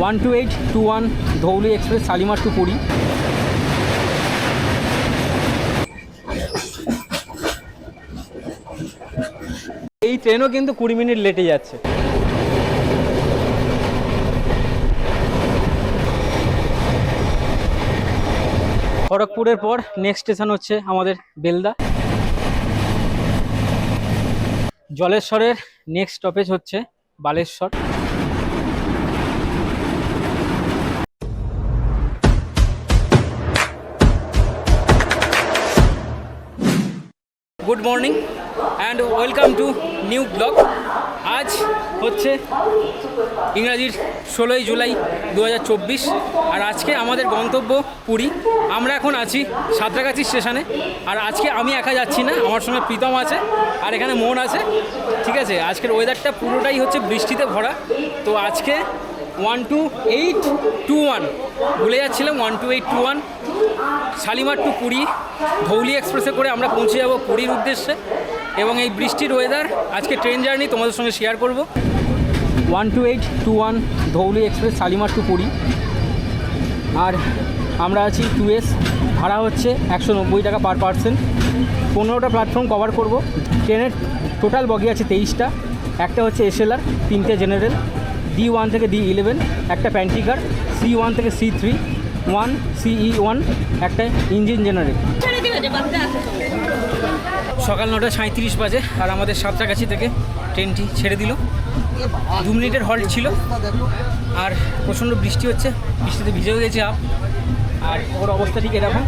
One two eight two one Dhauli express Shalimar to Puri. এই ট্রেনও কিন্তু কুড়ি মিনিট লেটে যাচ্ছে। খড়গপুরের পর নেক্সট স্টেশন হচ্ছে আমাদের বেলদা। জলেশ্বরের নেক্সট স্টপেজ হচ্ছে Baleshwar. Good morning and welcome to new blog. আজ হচ্ছে ইংরাজির ষোলোই জুলাই দু হাজার চব্বিশ আর আজকে আমাদের গন্তব্য পুরী। আমরা এখন আছি সাঁতরাগাছি স্টেশনে আর আজকে আমি একা যাচ্ছি না, আমার সঙ্গে প্রীতম আছে আর এখানে মন আছে, ঠিক আছে? আজকের ওয়েদারটা পুরোটাই হচ্ছে বৃষ্টিতে ভরা। তো আজকে one two eight two one ভুলে যাচ্ছিলাম one two eight two one Shalimar to Puri, Dhauli এক্সপ্রেসে করে আমরা পৌঁছে যাব পুরীর উদ্দেশ্যে এবং এই বৃষ্টির ওয়েদার আজকে ট্রেন জার্নি তোমাদের সঙ্গে শেয়ার করব। One two eight two one Dhauli express, Shalimar to Puri. আর আমরা আছি টু এস ভাড়া হচ্ছে একশো নব্বই টাকা পার পার্সেন্ট পনেরোটা প্ল্যাটফর্ম কভার করব। ট্রেনের টোটাল বগি আছে তেইশটা। একটা হচ্ছে এসএলআর তিনটে জেনারেল ডি ওয়ান থেকে ডি ইলেভেন একটা প্যান্টিকার সি ওয়ান থেকে C three one CE one, একটা ইঞ্জিন জেনারেল সকাল নটা সাঁত্রিশ বাজে, আর আমাদের সাঁতরাগাছি থেকে ট্রেনটি ছেড়ে দিল। দু মিনিটের হল্ট ছিল, আর প্রচণ্ড বৃষ্টি হচ্ছে, বৃষ্টিতে ভিজেও গেছে আপ। আর ওর অবস্থা ঠিক এরকম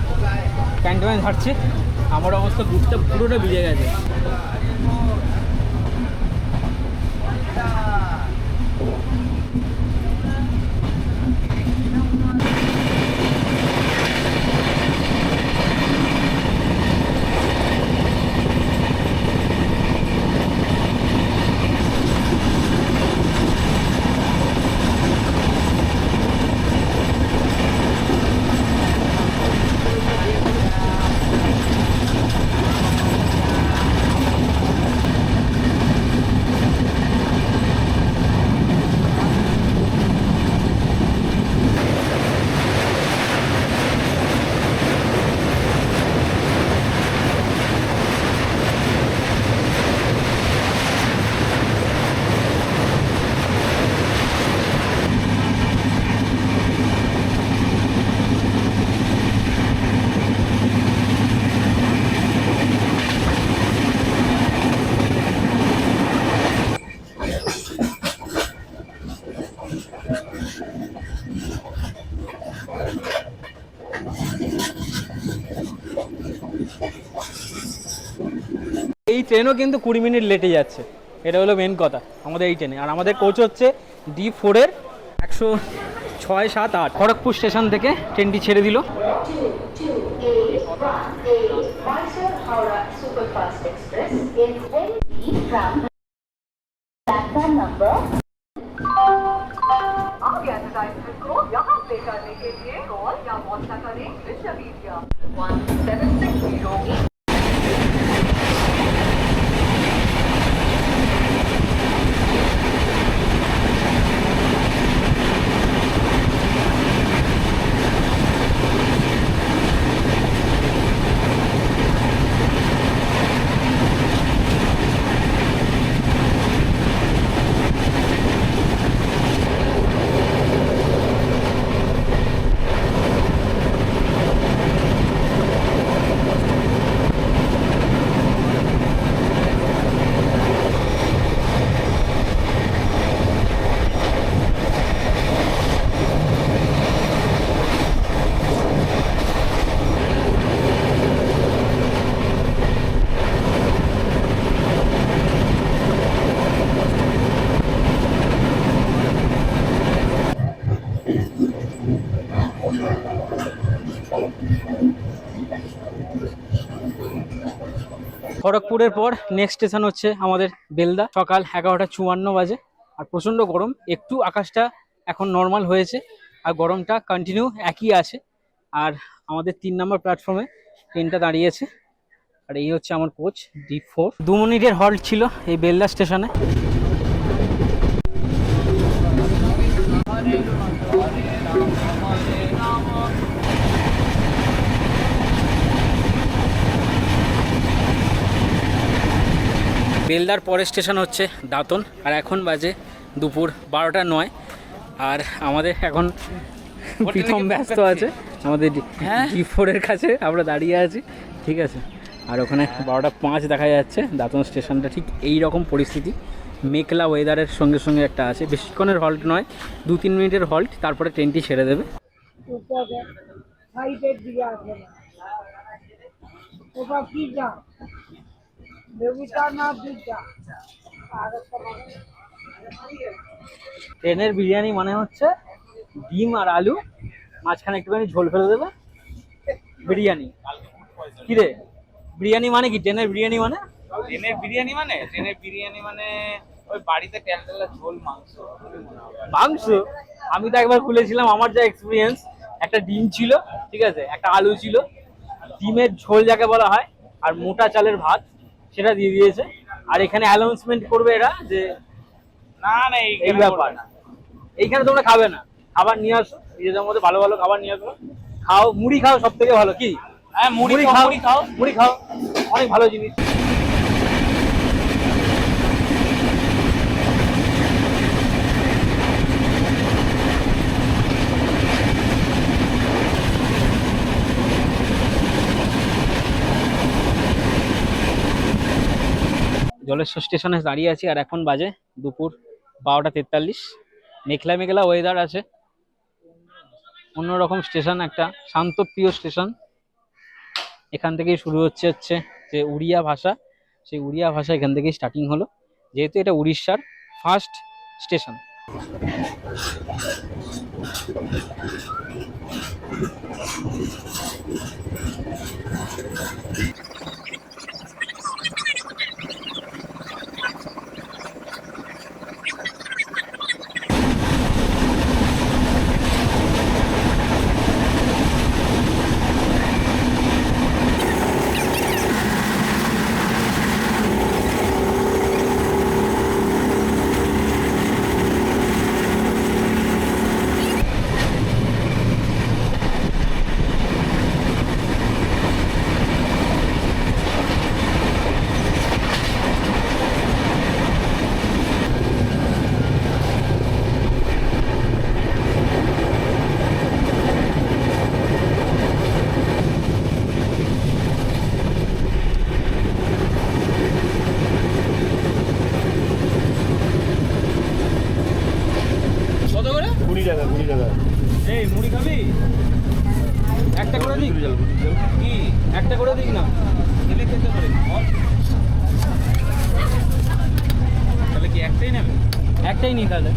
প্যান্টম্যান হাঁটছে, আমার অবস্থা বুকটা পুরোটা ভিজে গেছে। এই ট্রেনও কিন্তু কুড়ি মিনিট লেটে যাচ্ছে। এটা হলো মেন কথা, আমাদের এই ট্রেনে আর আমাদের কোচ হচ্ছে ডি ফোরের একশো ছয় সাত আট। খড়গপুর স্টেশন থেকে ট্রেনটি ছেড়ে দিল। খড়গপুরের পর নেক্সট স্টেশন হচ্ছে আমাদের বেলদা। সকাল এগারোটা চুয়ান্ন বাজে আর প্রচণ্ড গরম। একটু আকাশটা এখন নর্মাল হয়েছে আর গরমটা কন্টিনিউ একই আছে। আর আমাদের তিন নম্বর প্ল্যাটফর্মে ট্রেনটা দাঁড়িয়েছে। আর এই হচ্ছে আমার কোচ ডি ফোর দু মিনিটের হল্ট ছিল এই বেলদা স্টেশনে বেলদার পরের স্টেশন হচ্ছে দাঁতন আর এখন বাজে দুপুর বারোটা নয়। আর আমাদের এখন প্রথম ব্যস্ত আছে। আমাদের ডি ফোরের কাছে আমরা দাঁড়িয়ে আছি ঠিক আছে? আর ওখানে বারোটা পাঁচ দেখা যাচ্ছে দাঁতন স্টেশনটা ঠিক এই রকম পরিস্থিতি। মেঘলা ওয়েদারের সঙ্গে সঙ্গে একটা আছে। বেশিক্ষণের হল্ট নয় দু তিন মিনিটের হল্ট তারপরে ট্রেনটি ছেড়ে দেবে। ওটা কি ট্রেনের বিরিয়ানি মানে হচ্ছে ডিম আর আলু মাঝখানে একটুখানি ঝোল ফেলে দেবে। বিরিয়ানি। কি রে বিরিয়ানি মানে কি? ট্রেনের বিরিয়ানি মানে? ট্রেনের বিরিয়ানি মানে? ট্রেনের বিরিয়ানি মানে ওই বাড়িতে ট্যালটালা ঝোল মাংস। মাংস? আমি তো একবার খুলেছিলাম আমার যা এক্সপিরিয়েন্স একটা ডিম ছিল ঠিক আছে একটা আলু ছিল। ডিমের ঝোল যাকে বলা হয় আর মোটা চালের ভাত। সেটা দিয়ে দিয়েছে। আর এখানে অ্যানাউন্সমেন্ট করবে এরা যে না না এই ব্যাপার। না। এইখানে তোমরা খাবে না। খাবার নিয়ে আসো নিজেদের মধ্যে ভালো ভালো খাবার নিয়ে আসো। খাও মুড়ি খাও সব থেকে ভালো কি? হ্যাঁ মুড়ি খাও মুড়ি খাও। মুড়ি খাও অনেক ভালো জিনিস। জলেশ্বর স্টেশনে দাঁড়িয়ে আছি আর এখন বাজে দুপুর বারোটা তেতাল্লিশ। মেঘলা মেঘলা ওয়েদার আছে। অন্যরকম স্টেশন একটা শান্তপ্রিয় স্টেশন এখান থেকেই শুরু হচ্ছে হচ্ছে যে উড়িয়া ভাষা। সেই উড়িয়া ভাষা এখান থেকেই স্টার্টিং হলো। যেহেতু এটা উড়িষ্যার ফার্স্ট স্টেশন কত করে কুড়ি টাকা কুড়ি টাকা এই মুড়ি খাবি একটা করে দিক কি একটা করে দিক না। খেলে খেতে পারে। তাহলে কি একটাই নেবে? একটাই নিই তাহলে।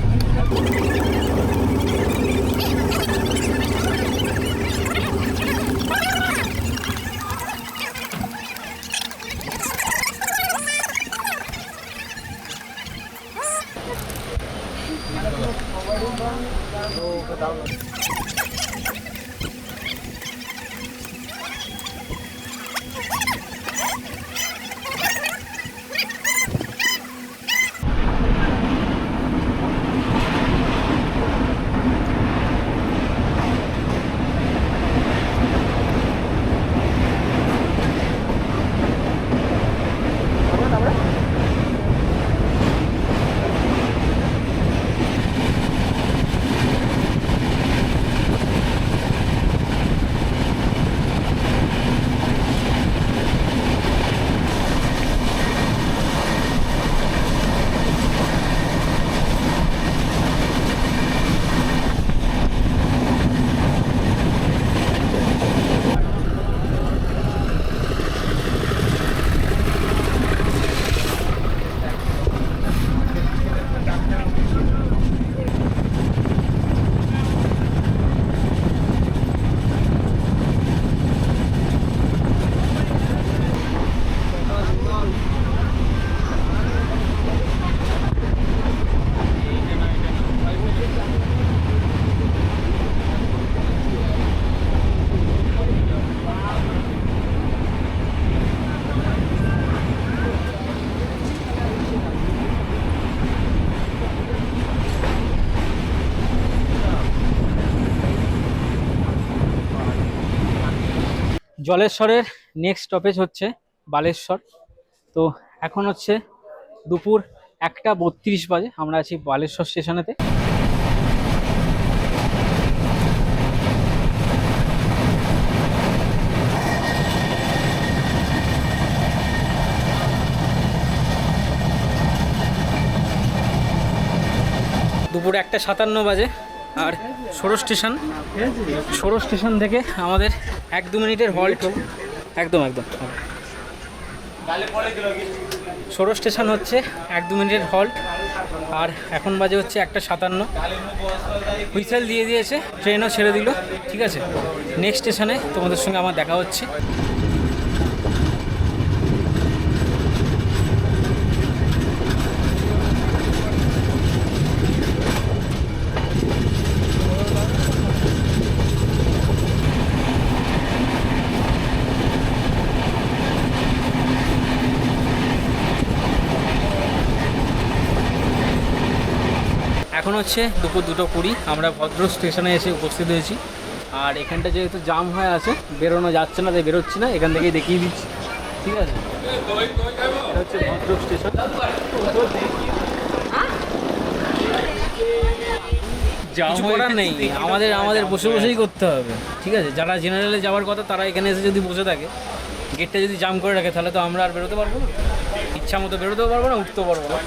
জলেশ্বরের নেক্সট স্টপেজ হচ্ছে বালেশ্বর। তো এখন হচ্ছে দুপুর একটা বত্রিশ বাজে, আমরা আছি বালেশ্বর স্টেশনেতে দুপুর একটা সাতান্ন বাজে আর ষোড়শ স্টেশন। ষোড়শ স্টেশন থেকে আমাদের এক দু মিনিটের হল্ট একদম একদম। ষোড়শ স্টেশন হচ্ছে এক দু মিনিটের হল্ট আর এখন বাজে হচ্ছে একটা সাতান্ন। হুইসেল দিয়ে দিয়েছে, ট্রেনও ছেড়ে দিল, ঠিক আছে? নেক্সট স্টেশনে তোমাদের সঙ্গে আমার দেখা হচ্ছে। হচ্ছে? দুপুর দুটো কুড়ি। আমরা ভদ্র স্টেশনে এসে উপস্থিত হয়েছি। আর এখানটা যেহেতু জাম হয়ে আছে বেরোনো যাচ্ছে না তাই বেরোচ্ছি না এখান থেকেই দেখিয়ে দিচ্ছি। ঠিক আছে? এটা হচ্ছে ভদ্র স্টেশন। কিছু করার নেই। আমাদের আমাদের বসে বসেই করতে হবে। ঠিক আছে? যারা জেনারেলে যাওয়ার কথা তারা এখানে এসে যদি বসে থাকে গেটটা যদি জাম করে রাখে তাহলে তো আমরা আর বেরোতে পারব না। ইচ্ছা মতো বেরোতেও পারব না উঠতেও পারব না।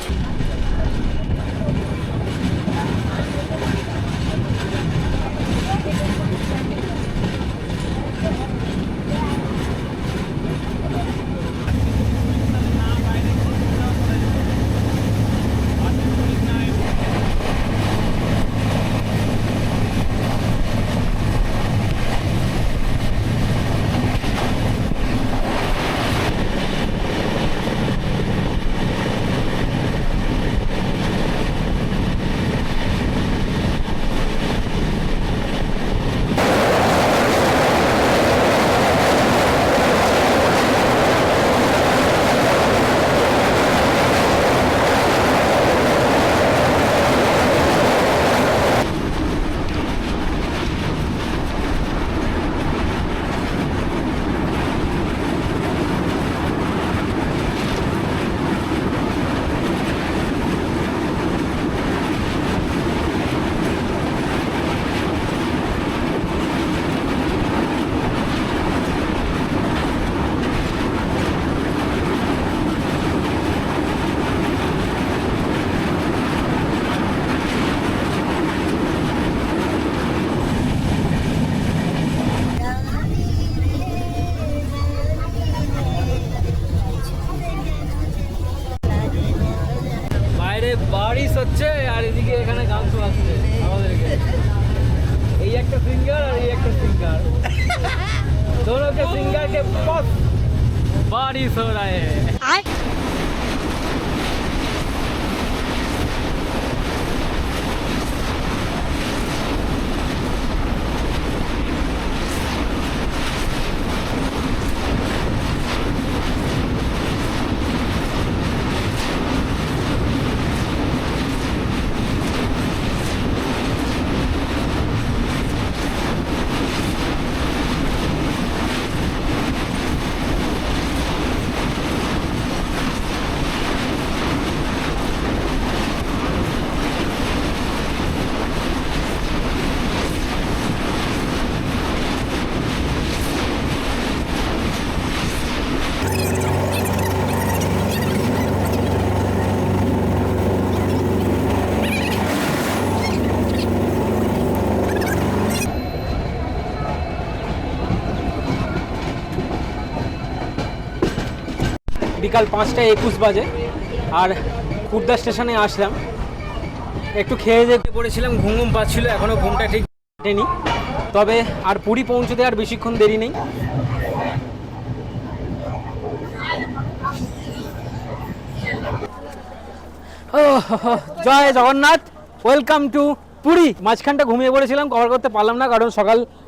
বিকাল পাঁচটা একুশ বাজে। আর খুর্দা স্টেশনে আসলাম। একটু খেয়ে যেতে পড়েছিলাম, ঘুম ঘুম পাচ্ছিল এখনও ঘুমটা ঠিক কাটেনি তবে আর পুরী পৌঁছতে আর বেশিক্ষণ দেরি নেই। জয় জগন্নাথ ওয়েলকাম টু পুরী। মাঝখানটা ঘুমিয়ে পড়েছিলাম কভার করতে পারলাম না, কারণ সকাল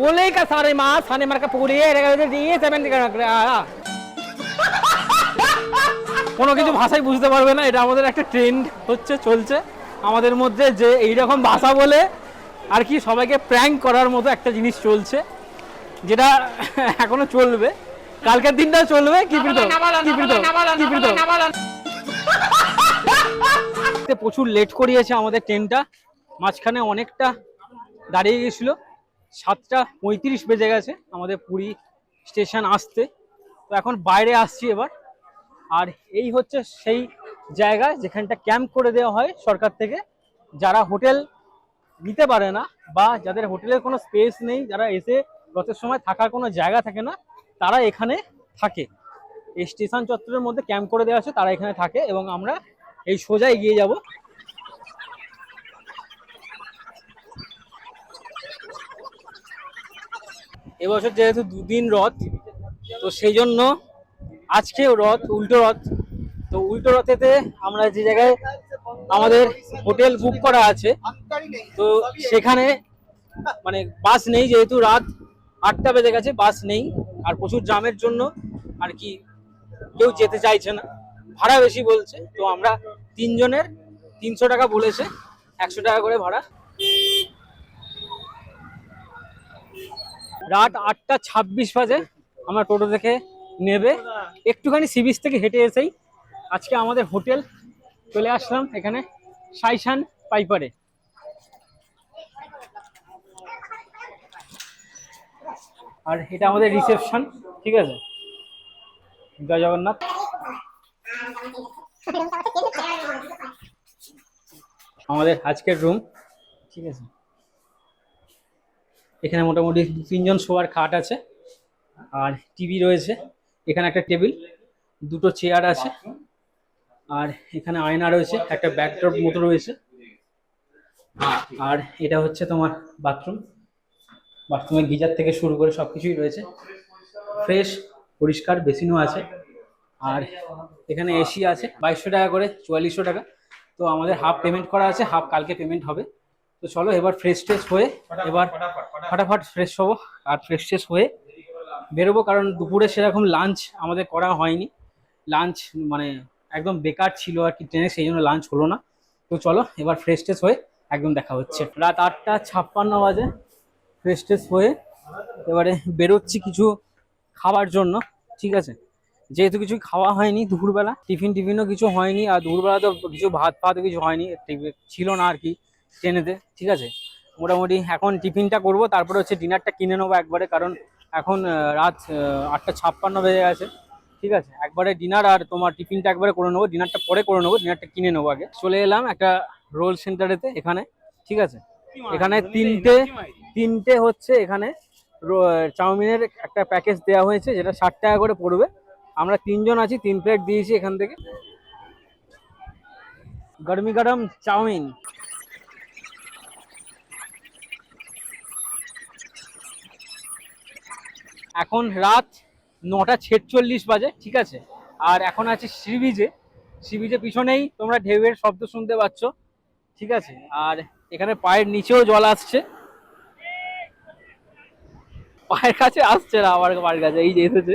உலக சாரைமா சாணி மறக்க পুড়িয়ে রেখে দিয়ে সেভেন কোনো কিছু ভাষাই বুঝতে পারবে না এটা আমাদের একটা ট্রেন্ড হচ্ছে চলছে আমাদের মধ্যে যে এইরকম ভাষা বলে আর কি সবাইকে প্র্যাঙ্ক করার মতো একটা জিনিস চলছে যেটা এখনও চলবে কালকের দিনটা চলবে কিপ্রিত কিপ্রিত কিপ্রিত প্রচুর লেট করিয়েছে আমাদের ট্রেনটা মাঝখানে অনেকটা দাঁড়িয়ে গেছিল সাতটা পঁয়ত্রিশ বেজে গেছে আমাদের পুরী স্টেশন আসতে। তো এখন বাইরে আসছি এবার। আর এই হচ্ছে সেই জায়গা যেখানটা ক্যাম্প করে দেওয়া হয় সরকার থেকে। যারা হোটেল নিতে পারে না বা যাদের হোটেলের কোনো স্পেস নেই, যারা এসে রথের সময় থাকার কোনো জায়গা থাকে না, তারা এখানে থাকে। এই স্টেশন চত্বরের মধ্যে ক্যাম্প করে দেওয়া আছে, তারা এখানে থাকে এবং আমরা এই সোজা এগিয়ে যাব। এবছর যেহেতু দুদিন রথ, তো সেই জন্য আজকেও রথ, উল্টো রথ। তো উল্টো রথেতে আমরা যে জায়গায় আমাদের হোটেল বুক করা আছে, তো সেখানে মানে বাস নেই যেহেতু রাত আটটা বেজে গেছে, বাস নেই। আর প্রচুর জামের জন্য আর কি কেউ যেতে চাইছে না। ভাড়া বেশি বলছে, তো আমরা তিনজনের তিনশো টাকা বলেছে, একশো টাকা করে ভাড়া। রাত আটটা ছাব্বিশ বাজে আমরা টোটো থেকে নেবে। একটুখানি সি বিচ থেকে হেঁটে এসেই আজকে আমাদের হোটেল চলে আসলাম এখানে সাইসান পাইপারে। আর এটা আমাদের রিসেপশন, ঠিক আছে? জয় জগন্নাথ। আমাদের আজকের রুম, ঠিক আছে? এখানে মোটামুটি তিনজন শোয়ার খাট আছে, আর টিভি রয়েছে, এখানে একটা টেবিল, দুটো চেয়ার আছে, আর এখানে আয়না রয়েছে, একটা ব্যাকড্রপ মতো রয়েছে, আর এটা হচ্ছে তোমার বাথরুম, বাথরুমের গিজার থেকে শুরু করে সব কিছুই রয়েছে, ফ্রেশ, পরিষ্কার, বেসিনও আছে, আর এখানে এসি আছে, বাইশশো টাকা করে, চুয়াল্লিশশো টাকা, তো আমাদের হাফ পেমেন্ট করা আছে, হাফ কালকে পেমেন্ট হবে তো চলো এবার ফ্রেশ ট্রেশ হয়ে এবার ফটাফট ফ্রেশ হব আর ফ্রেশ ট্রেশ হয়ে বেরোবো কারণ দুপুরে সেরকম লাঞ্চ আমাদের করা হয়নি। লাঞ্চ মানে একদম বেকার ছিল আর কি ট্রেনে সেই জন্য লাঞ্চ হলো না। তো চলো এবার ফ্রেশ ট্রেশ হয়ে একদম দেখা হচ্ছে। রাত আটটা ছাপ্পান্ন বাজে ফ্রেশ ট্রেশ হয়ে এবারে বেরোচ্ছি কিছু খাবার জন্য ঠিক আছে? যেহেতু কিছু খাওয়া হয়নি দুপুরবেলা টিফিন টিফিনও কিছু হয়নি আর দুপুরবেলা তো কিছু ভাত ফাত কিছু হয়নি ছিল না আর কি। ট্রেনেতে ঠিক আছে? মোটামুটি এখন টিফিনটা করব, তারপরে হচ্ছে ডিনারটা কিনে নেব একবারে, কারণ এখন রাত আটটা ছাপ্পান্ন বেজে গেছে, ঠিক আছে? একবারে ডিনার আর তোমার টিফিনটা একবারে করে নেব, ডিনারটা পরে করে নেব, ডিনারটা কিনে নেব আগে। চলে এলাম একটা রোল সেন্টারেতে, এখানে, ঠিক আছে? এখানে তিনটে তিনটে হচ্ছে এখানে চাউমিনের একটা প্যাকেজ দেওয়া হয়েছে, যেটা ষাট টাকা করে পড়বে। আমরা তিনজন আছি, তিন প্লেট দিয়েছি এখান থেকে। গরমি গরম চাউমিন। এখন রাত নটা ছেচল্লিশ বাজে, ঠিক আছে? আর এখন আছে সি বিচে সি বিচে পিছনেই তোমরা ঢেউয়ের শব্দ শুনতে পাচ্ছ, ঠিক আছে? আর এখানে পায়ের নিচেও জল আসছে। পায়ের কাছে আসছে না আমার পায়ের কাছে, এই যে এসেছে।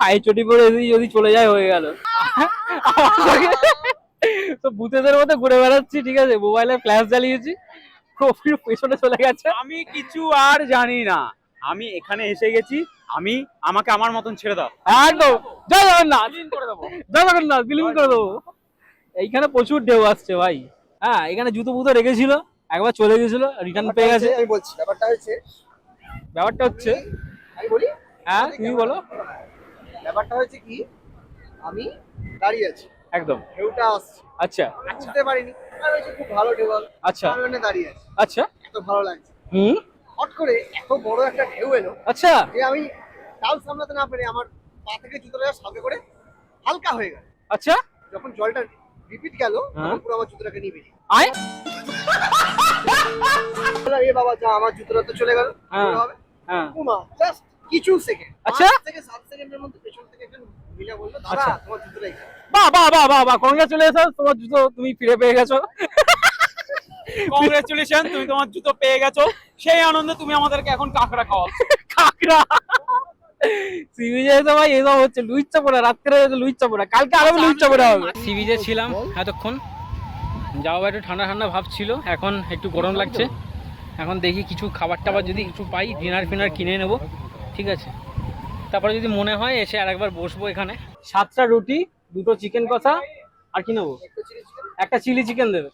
পায়ে চটি পরে যদি চলে যায় হয়ে গেল। তো ভূতেদের মতো ঘুরে বেড়াচ্ছি, ঠিক আছে? মোবাইলে ফ্ল্যাশ জ্বালিয়েছি। পেছনে চলে গেছে। আমি কিছু আর জানি না। আমি এখানে এসে গেছি আমি আমাকে আমার মতন ছেড়ে দাও। একদম। জয় জগন্নাথ। জয় জগন্নাথ বিলীন করে দেবো। এইখানে প্রচুর ঢেউ আসছে ভাই। হ্যাঁ এখানে জুতো ফুতো রেখেছিল একবার চলে গেছিল রিটার্ন পেয়ে গেছে। আমি বলছি ব্যাপারটা হচ্ছে ব্যাপারটা হচ্ছে আমি বলি হ্যাঁ তুমি বলো। ব্যাপারটা হচ্ছে কি আমি দাঁড়িয়ে আছি। একদম। ঢেউটা আসছে। আচ্ছা। বুঝতে পারিনি আর হচ্ছে খুব ভালো ঢেউ আচ্ছা। আমি দাঁড়িয়ে আছি। আচ্ছা। এত ভালো লাগছে। হুম? হট করে এত বড় একটা ঢেউ এলো আচ্ছা। যে আমি তাল সামলাতে না পেরে আমার পা থেকে জুতোটা সাথে করে হালকা হয়ে গেল। আচ্ছা। যখন জলটা রিপিট গেল হ্যাঁ। তখন পুরো আমার জুতোটাকে নিয়ে বেরিয়ে আয়। এ বাবা যা আমার জুতোটা তো চলে গেল। হ্যাঁ। হবে? হ্যাঁ। উমা জাস্ট কিছু সেকেন্ড আচ্ছা। থেকে সাত সেকেন্ডের মধ্যে পেছন থেকে একজন মহিলা বলল দাদা আচ্ছা। তোমার জুতোটা এখানে বাহ বাহ বাহ বাহ বাহ কংগ্রেচুলেশন তোমার জুতো তুমি ফিরে পেয়ে গেছো। কংগ্রেচুলেশন তুমি তোমার জুতো পেয়ে গেছো। সেই আনন্দে তুমি আমাদেরকে এখন কাঁকড়া খাওয়াচ্ছ কাঁকড়া? সি বিচে তো ভাই এসব হচ্ছে লুইচ চাপড়া রাত্রে লুইচ চাপড়া কালকে আরও লুইচ চাপড়া হবে। সি বিচে ছিলাম এতক্ষণ। যাওয়া একটু ঠান্ডা ঠান্ডা ভাব ছিল এখন একটু গরম লাগছে। এখন দেখি কিছু খাবার টাবার যদি কিছু পাই ডিনার ফিনার কিনে নেব। ঠিক আছে। তারপরে যদি মনে হয় এসে আরেকবার বসবো এখানে। সাতটা রুটি দুটো চিকেন কষা আর কি নেব? একটা চিলি চিকেন দেবে।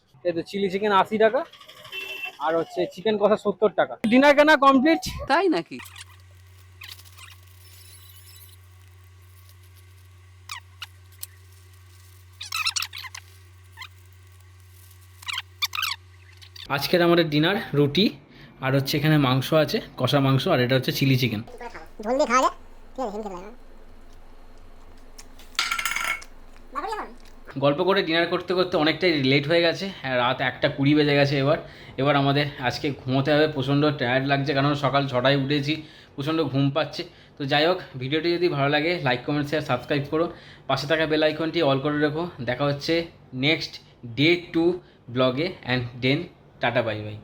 চিলি চিকেন আশি টাকা আর হচ্ছে চিকেন কষা সত্তর টাকা। ডিনার কেনা কমপ্লিট তাই নাকি? আজকের আমাদের ডিনার রুটি আর হচ্ছে এখানে মাংস আছে কষা মাংস আর এটা হচ্ছে চিলি চিকেন ঝোল দিয়ে খাওয়া যায় ঠিক আছে খেতে লাগে বাবুরি এখন গল্প করে ডিনার করতে করতে অনেকটাই লেট হয়ে গেছে রাত একটা কুড়ি বেজে গেছে এবার। এবার আমাদের আজকে ঘুমোতে হবে, প্রচণ্ড টায়ার্ড লাগছে, কারণ সকাল ছটায় উঠেছি, প্রচণ্ড ঘুম পাচ্ছে। তো যাই হোক, ভিডিওটি যদি ভালো লাগে লাইক কমেন্ট শেয়ার সাবস্ক্রাইব করো। পাশে থাকা বেল আইকনটি অল করে রেখো। দেখা হচ্ছে নেক্সট ডে টু ব্লগে and then tata bye bye